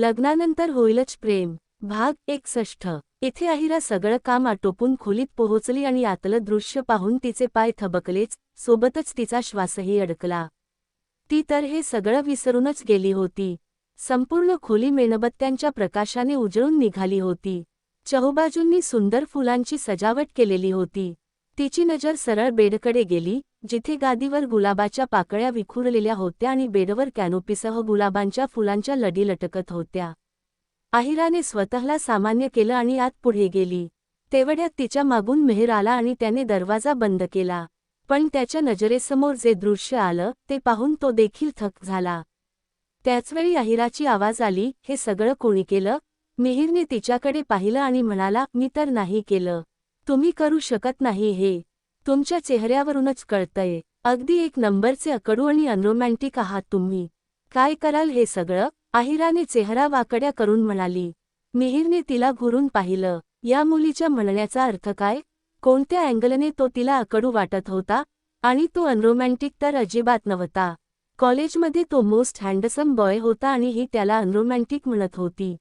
लग्नानंतर होईलच प्रेम. भाग एकसष्ट इथे अहिरा सगळं काम आटोपून खोलीत पोहोचली आणि आतलं दृश्य पाहून तिचे पाय थबकलेच सोबतच तिचा श्वासही अडकला. ती तर हे सगळं विसरूनच गेली होती. संपूर्ण खोली मेणबत्त्यांच्या प्रकाशाने उजळून निघाली होती. चहूबाजूंनी सुंदर फुलांची सजावट केलेली होती. तिची नजर सरळ बेडकडे गेली जिथे गादीवर गुलाबाच्या पाकळ्या विखुरलेल्या होत्या आणि बेडवर कॅनोपीसह गुलाबांच्या फुलांच्या लडी लटकत होत्या. आहिराने स्वतःला सामान्य केलं आणि आत पुढे गेली. तेवढ्यात तिच्या मागून मेहर आला आणि त्याने दरवाजा बंद केला. पण त्याच्या नजरेसमोर जे दृश्य आलं ते पाहून तो देखील थक झाला. त्याचवेळी अहिराची आवाज आली हे सगळं कोणी केलं मिहिरने तिच्याकडे पाहिलं आणि म्हणाला मी तर नाही केलं. तुम्ही करू शकत नाही हे. तुमच्या चेहऱ्यावरूनच कळतंय. अगदी एक नंबरचे अकडू आणि अनरोमॅन्टिक आहात तुम्ही. काय कराल हे सगळं? आहिराने चेहरा वाकड्या करून म्हणाली. मिहिरने तिला घुरून पाहिलं. या मुलीच्या म्हणण्याचा अर्थ काय? कोणत्या अँगलने तो तिला अकडू वाटत होता? आणि तो अनरोमॅन्टिक तर अजिबात नव्हता. कॉलेजमध्ये तो मोस्ट हँडसम बॉय होता आणि ही त्याला अनरोमॅन्टिक म्हणत होती.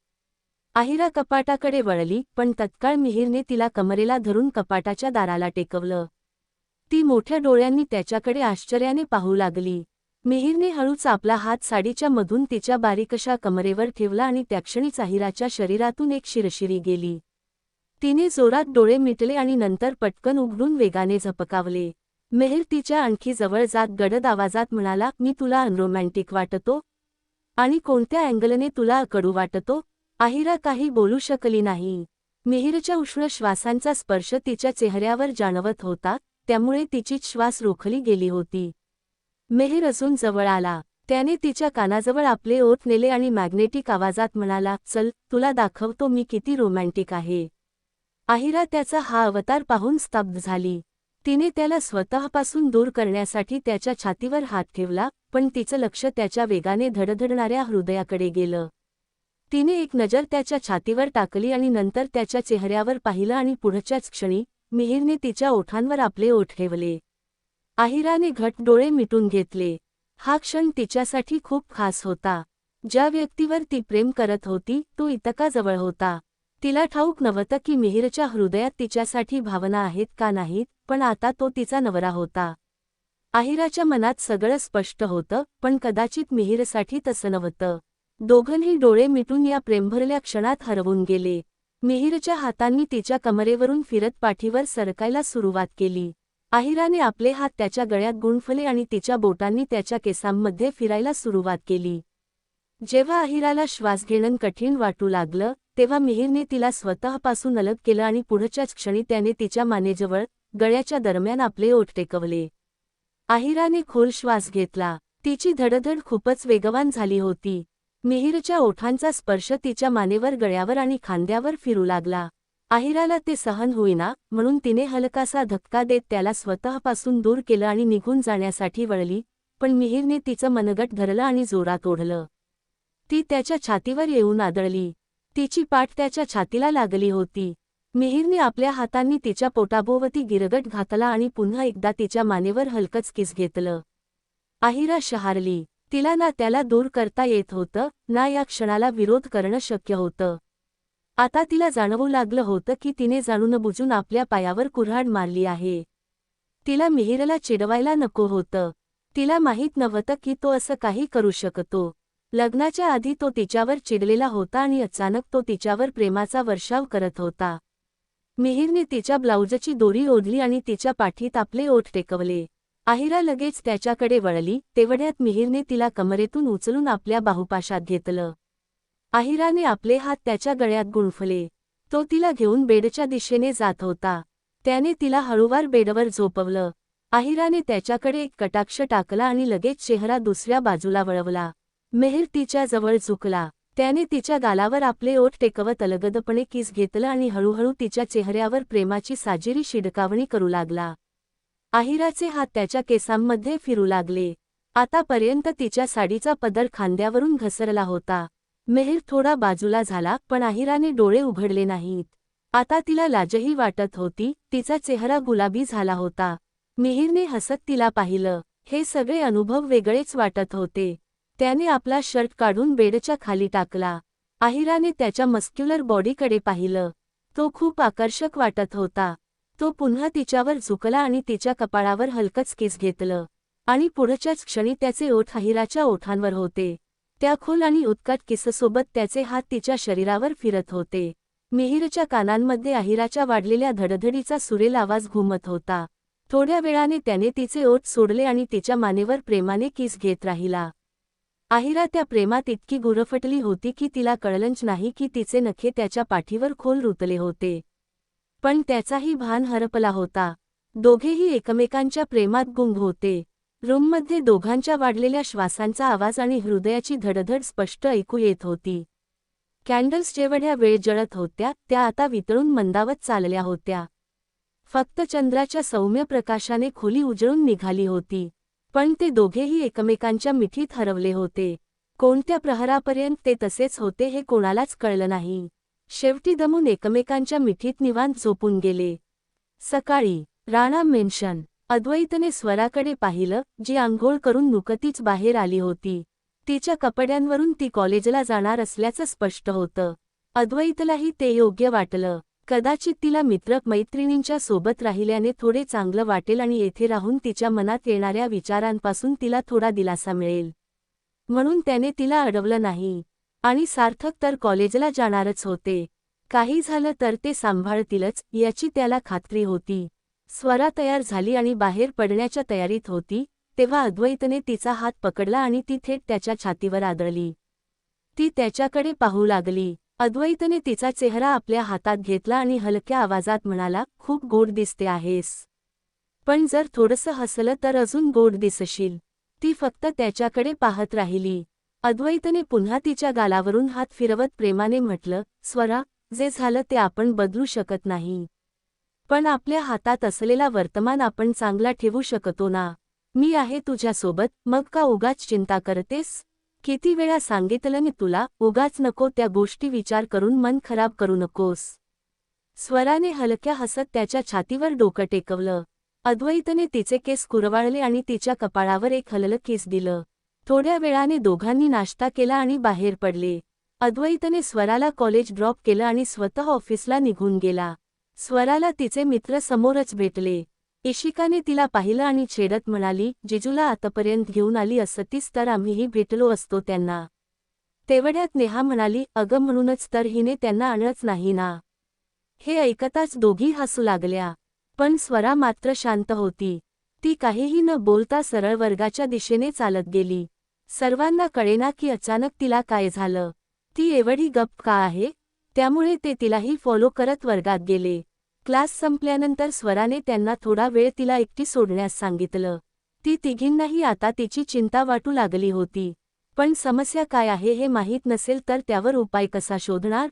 आहिरा कपाटाकडे वळली पण तत्काळ मिहिरने तिला कमरेला धरून कपाटाच्या दाराला टेकवलं. ती मोठ्या डोळ्यांनी त्याच्याकडे आश्चर्याने पाहू लागली. मिहीरने हळूच आपला हात साडीच्या मधून तिच्या बारीकशा कमरेवर ठेवला आणि त्याक्षणी चाहिराच्या शरीरातून एक शिरशिरी गेली. तिने जोरात डोळे मिटले आणि नंतर पटकन उघडून वेगाने झपकावले. मेहर तिच्या आणखी जवळ जात गडद आवाजात म्हणाला मी तुला अनरोमॅन्टिक वाटतो. आणि कोणत्या अँगलने तुला अकडू वाटतो? आहिरा काही बोलू शकली नाही. मिहिरच्या उष्ण श्वासांचा स्पर्श तिच्या चेहऱ्यावर जाणवत होता. त्यामुळे तिची श्वास रोखली गेली होती. मेहर अजून जवळ आला. त्याने तिच्या कानाजवळ आपले ओठ नेले आणि मॅग्नेटिक आवाजात म्हणाला चल तुला दाखवतो मी किती रोमॅन्टिक आहे. आहिरा त्याचा हा अवतार पाहून स्तब्ध झाली. तिने त्याला स्वतःपासून दूर करण्यासाठी त्याच्या छातीवर हात ठेवला पण तिचं लक्ष त्याच्या वेगाने धडधडणाऱ्या हृदयाकडे गेलं. तिने एक नजर त्याच्या छातीवर टाकली आणि नंतर त्याच्या चेहऱ्यावर पाहिलं आणि पुढच्याच क्षणी मिहीरने तिच्या ओठांवर आपले ओठ ठेवले. आहिराने घट डोळे मिटून घेतले. हा क्षण तिच्यासाठी खूप खास होता. ज्या व्यक्तीवर ती प्रेम करत होती तो इतका जवळ होता. तिला ठाऊक नव्हतं की मिहीरच्या हृदयात तिच्यासाठी भावना आहेत का नाहीत पण आता तो तिचा नवरा होता. आहिराच्या मनात सगळं स्पष्ट होतं पण कदाचित मिहीरसाठी तसं नव्हतं. दोघंही डोळे मिटून या प्रेमभरल्या क्षणात हरवून गेले. मिहीरच्या हातांनी तिच्या कमरेवरून फिरत पाठीवर सरकायला सुरुवात केली. आहिराने आपले हात त्याच्या गळ्यात गुंफले आणि तिच्या बोटांनी त्याच्या केसांमध्ये फिरायला सुरुवात केली. जेव्हा आहिराला श्वास घेणं कठीण वाटू लागलं तेव्हा मिहीरने तिला स्वतःपासून अलग केलं आणि पुढच्याच क्षणी त्याने तिच्या मानेजवळ गळ्याच्या दरम्यान आपले ओठ टेकवले. आहिराने खोल श्वास घेतला. तिची धडधड खूपच वेगवान झाली होती. मिहीरच्या ओठांचा स्पर्श तिच्या मानेवर गळ्यावर आणि खांद्यावर फिरू लागला. आहिराला ते सहन होईना म्हणून तिने हलकासा धक्का देत त्याला स्वतःपासून दूर केलं आणि निघून जाण्यासाठी वळली पण मिहीरने तिचं मनगट धरलं आणि जोरात ओढलं. ती त्याच्या छातीवर येऊन आदळली. तिची पाठ त्याच्या छातीला लागली होती. मिहीरने आपल्या हातांनी तिच्या पोटाभोवती गिरगट घातला आणि पुन्हा एकदा तिच्या मानेवर हलकच किस घेतलं. आहिरा शहारली. तिला ना त्याला दूर करता येत होतं ना या क्षणाला विरोध करणं शक्य होतं. आता तिला जाणवू लागलं होतं की तिने जाणून बुजून आपल्या पायावर कुऱ्हाड मारली आहे. तिला मिहिरला चिडवायला नको होतं. तिला माहीत नव्हतं की तो असं काही करू शकतो. लग्नाच्या आधी तो तिच्यावर चिडलेला होता आणि अचानक तो तिच्यावर प्रेमाचा वर्षाव करत होता. मिहिरने तिच्या ब्लाऊजची दोरी ओढली आणि तिच्या पाठीत आपले ओठ टेकवले. आहिरा लगेच त्याच्याकडे वळली तेवढ्यात मिहीरने तिला कमरेतून उचलून आपल्या बाहुपाशात घेतलं. आहिराने आपले हात त्याच्या गळ्यात गुंफले. तो तिला घेऊन बेडच्या दिशेने जात होता. त्याने तिला हळूवार बेडवर झोपवलं. आहिराने त्याच्याकडे एक कटाक्ष टाकला आणि लगेच चेहरा दुसऱ्या बाजूला वळवला. मेहर तिच्या जवळ झुकला. त्याने तिच्या गालावर आपले ओठ टेकवत अलगदपणे किस घेतलं आणि हळूहळू तिच्या चेहऱ्यावर प्रेमाची साजेरी शिडकावणी करू लागला. आहिराचे हात त्याच्या केसांमध्ये फिरू लागले. आतापर्यंत तिच्या साडीचा पदर खांद्यावरून घसरला होता. मेहर थोडा बाजूला झाला पण आहिराने डोळे उघडले नाहीत. आता तिला लाजही वाटत होती तिचा चेहरा गुलाबी झाला होता. मिहिरने हसत तिला पाहिलं. हे सगळे अनुभव वेगळेच वाटत होते. त्याने आपला शर्ट काढून बेडच्या खाली टाकला. आहिराने त्याच्या मस्क्युलर बॉडीकडे पाहिलं. तो खूप आकर्षक वाटत होता. तो पुन्हा तिच्यावर झुकला आणि तिच्या कपाळावर हलकच केस घेतलं. आणि पुढच्याच क्षणी त्याचे ओठ अहिराच्या ओठांवर होते. त्या खोल आणि उत्कट किससोबत त्याचे हात तिच्या शरीरावर फिरत होते. मिहिरच्या कानांमध्ये अहिराच्या वाढलेल्या धडधडीचा सुरेल आवाज घुमत होता. थोड्या वेळाने त्याने तिचे ओठ सोडले आणि तिच्या मानेवर प्रेमाने किस घेत राहिला. आहिरा त्या प्रेमात इतकी गुरफटली होती की तिला कळलंच नाही की तिचे नखे त्याच्या पाठीवर खोल रुतले होते. पण त्याचाही भान हरपला होता. दोघेही एकमेकांच्या प्रेमात गुंग होते. रूममध्ये दोघांच्या वाढलेल्या श्वासांचा आवाज आणि हृदयाची धडधड स्पष्ट ऐकू येत होती. कॅन्डल्स जेवढ्या वेळ जळत होत्या त्या आता वितळून मंदावत चालल्या होत्या. फक्त चंद्राच्या सौम्य प्रकाशाने खोली उजळून निघाली होती. पण ते दोघेही एकमेकांच्या मिठीत हरवले होते. कोणत्या प्रहरापर्यंत ते तसेच होते हे कोणालाच कळलं नाही. शेवटी दमून एकमेकांच्या मिठीत निवांत झोपून गेले. सकाळी राणा मेन्शन अद्वैतने स्वराकडे पाहिलं जी आंघोळ करून नुकतीच बाहेर आली होती. तिच्या कपड्यांवरून ती कॉलेजला जाणार असल्याचं स्पष्ट होतं. अद्वैतलाही ते योग्य वाटलं. कदाचित तिला मित्र मैत्रिणींच्या सोबत राहिल्याने थोडे चांगलं वाटेल आणि येथे राहून तिच्या मनात येणाऱ्या विचारांपासून तिला थोडा दिलासा मिळेल. म्हणून त्याने तिला अडवलं नाही. आणि सार्थक तर कॉलेजला जाणारच होते. काही झालं तर ते सांभाळतीलच याची त्याला खात्री होती. स्वरा तयार झाली आणि बाहेर पडण्याच्या तयारीत होती तेव्हा अद्वैतने तिचा हात पकडला आणि ती थेट त्याच्या छातीवर आदळली. ती त्याच्याकडे पाहू लागली. अद्वैतने तिचा चेहरा आपल्या हातात घेतला आणि हलक्या आवाजात म्हणाला खूप गोड दिसते आहेस. पण जर थोडंसं हसलं तर अजून गोड दिसशील. ती फक्त त्याच्याकडे पाहत राहिली. अद्वैतने पुन्हा तिच्या गालावरून हात फिरवत प्रेमाने म्हटलं स्वरा जे झालं ते आपण बदलू शकत नाही. पण आपल्या हातात असलेला वर्तमान आपण चांगला ठेवू शकतो ना. मी आहे तुझ्यासोबत मग का उगाच चिंता करतेस? किती वेळा सांगितलं मी तुला उगाच नको त्या गोष्टी विचार करून मन खराब करू नकोस. स्वराने हलक्या हसत त्याच्या छातीवर डोकं टेकवलं. अद्वैतने तिचे केस कुरवाळले आणि तिच्या कपाळावर एक हललं केस दिलं. थोड्या वेळाने दोघांनी नाश्ता केला आणि बाहेर पडले. अद्वैतने स्वराला कॉलेज ड्रॉप केलं आणि स्वतः ऑफिसला निघून गेला. स्वराला तिचे मित्र समोरच भेटले. इशिकाने तिला पाहिलं आणि छेडत म्हणाली जिजूला आतापर्यंत घेऊन आली असतीस तर आम्हीही भेटलो असतो त्यांना तेवढ्यात नेहा म्हणाली अगं म्हणूनच तर हिने त्यांना आणलंच नाही ना हे ऐकताच दोघी हसू लागल्या. पण स्वरा मात्र शांत होती. ती काहीही न बोलता सरळ वर्गाच्या दिशेने चालत गेली. सर्वांना कळेना की अचानक तिला काय झालं. ती एवढी गप्प का आहे? त्यामुळे ते तिलाही फॉलो करत वर्गात गेले. क्लास संपल्यानंतर स्वराने त्यांना थोडा वेळ तिला एकटी सोडण्यास सांगितलं. ती तिघींनाही आता तिची चिंता वाटू लागली होती. पण समस्या काय आहे हे माहीत नसेल तर त्यावर उपाय कसा शोधणार?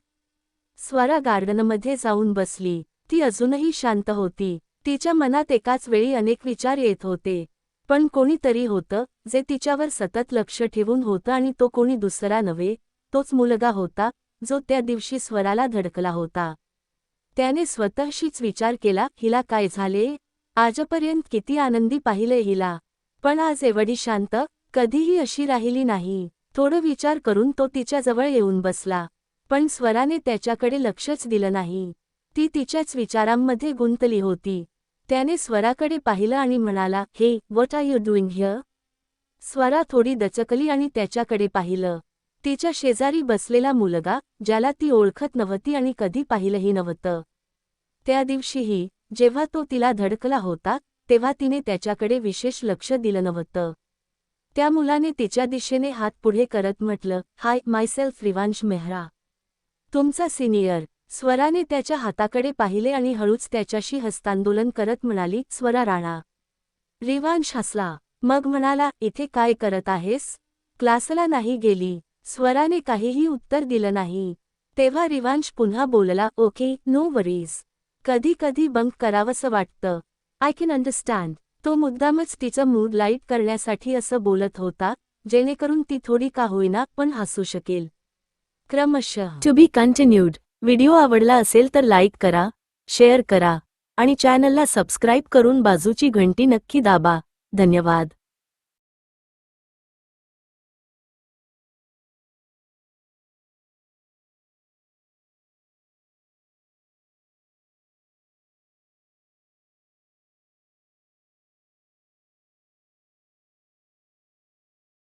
स्वरा गार्डनमध्ये जाऊन बसली. ती अजूनही शांत होती. तिच्या मनात एकाच वेळी अनेक विचार येत होते. पण कोणीतरी होतं जे तिच्यावर सतत लक्ष ठेवून होतं आणि तो कोणी दुसरा नव्हे तोच मुलगा होता जो त्या दिवशी स्वराला धडकला होता. त्याने स्वतःशीच विचार केला हिला काय झाले? आजपर्यंत किती आनंदी पाहिले हिला. पण आज एवढी शांत कधीही अशी राहिली नाही. थोडं विचार करून तो तिच्याजवळ येऊन बसला. पण स्वराने त्याच्याकडे लक्षच दिलं नाही. ती तिच्याच विचारांमध्ये गुंतली होती. त्याने स्वराकडे पाहिलं आणि म्हणाला हे what are you doing here Swara थोडी दचकली आणि त्याच्याकडे पाहिलं. तिच्या शेजारी बसलेला मुलगा ज्याला ती ओळखत नव्हती आणि कधी पाहिलंही नव्हतं. त्या दिवशीही जेव्हा तो तिला धडकला होता तेव्हा तिने त्याच्याकडे विशेष लक्ष दिलं नव्हतं. त्या मुलाने तिच्या दिशेने हात पुढे करत म्हटलं हाय मायसेल्फ रिवांश मेहरा. तुमचा सिनियर स्वराने त्याच्या हाताकडे पाहिले आणि हळूच त्याच्याशी हस्तांदोलन करत म्हणाली स्वरा राणा. रिवांश हसला. मग म्हणाला इथे काय करत आहेस? क्लासला नाही गेली. स्वराने काहीही उत्तर दिलं नाही. तेव्हा रिवांश पुन्हा बोलला ओके नो वरीज. कधी कधी बंक करावंसं वाटतं. I can understand. तो मुद्दामच तिचं मूड लाइट करण्यासाठी असं बोलत होता जेणेकरून ती थोडी का होईना पण हसू शकेल. क्रमशः. टू बी कंटिन्यूड व्हिडिओ आवडला असेल तर लाईक करा शेअर करा आणि चॅनलला सबस्क्राईब करून बाजूची घंटी नक्की दाबा. धन्यवाद.